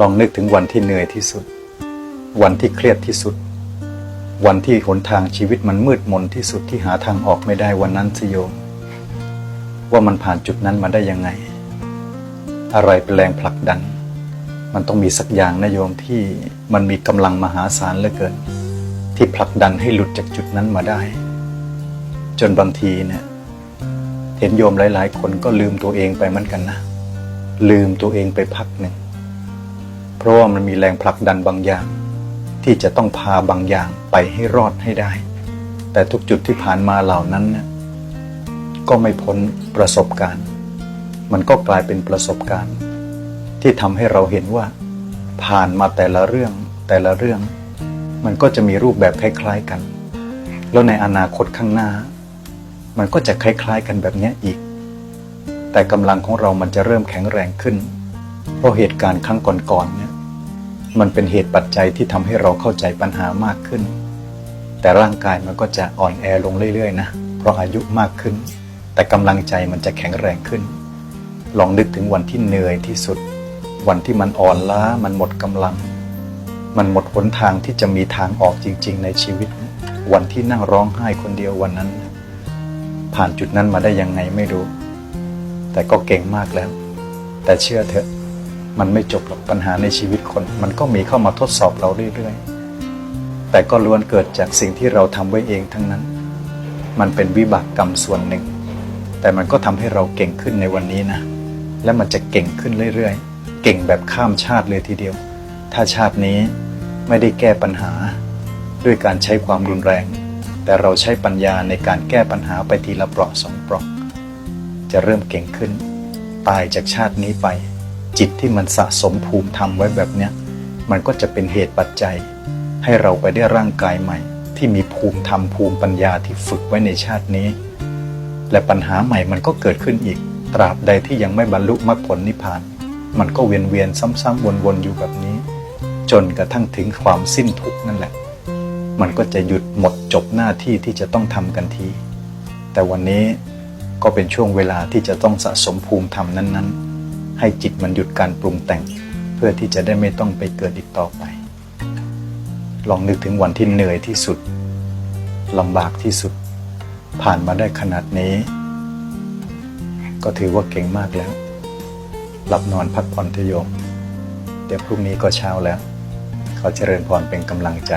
ลองนึกถึงวันที่เหนื่อยที่สุด วันที่เครียดที่สุด วันที่หนทางชีวิตมันมืดมนที่สุดที่หาทางออกไม่ได้วันนั้นสิโยม ว่ามันผ่านจุดนั้นมาได้ยังไง อะไรเป็นแรงผลักดัน มันต้องมีสักอย่างนะโยมที่มันมีกำลังมหาศาลเหลือเกิน ที่ผลักดันให้หลุดจากจุดนั้นมาได้ จนบางทีเนี่ยเห็นโยมหลาย ๆ คนก็ลืมตัวเองไปเหมือนกันนะลืมตัวเองไปพักหนึ่ง ราะว่ามันมีแรงผลักดันบางอย่าง ที่จะต้องพาบางอย่างไปให้รอดให้ได้ แต่ทุกจุดที่ผ่านมาเหล่านั้นเนี่ยก็ไม่พ้นประสบการณ์ มันก็กลายเป็นประสบการณ์ ที่ทำให้เราเห็นว่า ผ่านมาแต่ละเรื่องแต่ละเรื่อง มันก็จะมีรูปแบบคล้ายๆกัน แล้วในอนาคตข้างหน้า มันก็จะคล้ายๆกันแบบนี้อีก แต่กำลังของเรามันจะเริ่มแข็งแรงขึ้น เพราะเหตุการณ์ครั้งก่อนๆเนี่ย มันเป็นเหตุปัจจัยที่ทำให้เราเข้าใจปัญหามากขึ้น แต่ร่างกายมันก็จะอ่อนแอลงเรื่อยๆนะเพราะอายุมากขึ้น แต่กำลังใจมันจะแข็งแรงขึ้น ลองนึกถึงวันที่เหนื่อยที่สุด วันที่มันอ่อนล้ามันหมดกำลัง มันหมดหนทางที่จะมีทางออกจริง ๆ ในชีวิต วันที่นั่งร้องไห้คนเดียววันนั้น ผ่านจุดนั้นมาได้ยังไงไม่รู้ แต่ก็เก่งมากแล้ว แต่เชื่อเถอะ มันไม่จบหรอกปัญหาในชีวิตคน มันก็มีเข้ามาทดสอบเราเรื่อยๆ แต่ก็ล้วนเกิดจากสิ่งที่เราทำไว้เองทั้งนั้น มันเป็นวิบากกรรมส่วนหนึ่ง แต่มันก็ทำให้เราเก่งขึ้นในวันนี้นะ และมันจะเก่งขึ้นเรื่อยๆ เก่งแบบข้ามชาติเลยทีเดียว ถ้าชาตินี้ไม่ได้แก้ปัญหา ด้วยการใช้ความรุนแรง แต่เราใช้ปัญญาในการแก้ปัญหาไปทีละเปราะสองเปราะจะเริ่มเก่งขึ้น ตายจากชาตินี้ไป จิตที่มันสะสมภูมิธรรมไว้แบบเนี้ยมันก็จะเป็นเหตุปัจจัย ให้เราไปได้ร่างกายใหม่ ที่มีภูมิธรรมภูมิปัญญาที่ฝึกไว้ในชาตินี้ และปัญหาใหม่มันก็เกิดขึ้นอีก ตราบใดที่ยังไม่บรรลุมรรคผลนิพพาน มันก็เวียนเวียนซ้ำๆวนๆอยู่แบบนี้ จนกระทั่งถึงความสิ้นทุกข์นั่นแหละ มันก็จะหยุดหมดจบหน้าที่ที่จะต้องทำกันที แต่วันนี้ก็เป็นช่วงเวลาที่จะต้องสะสมภูมิธรรมนั้นๆ ให้จิตมันหยุดการปรุงแต่ง เพื่อที่จะได้ไม่ต้องไปเกิดอีกต่อไป ลองนึกถึงวันที่เหนื่อยที่สุดลำบากที่สุด ผ่านมาได้ขนาดนี้ ก็ถือว่าเก่งมากแล้ว หลับนอนพักผ่อนเถอะโยม เดี๋ยวพรุ่งนี้ก็เช้าแล้ว ขอเจริญพรเป็นกำลังใจ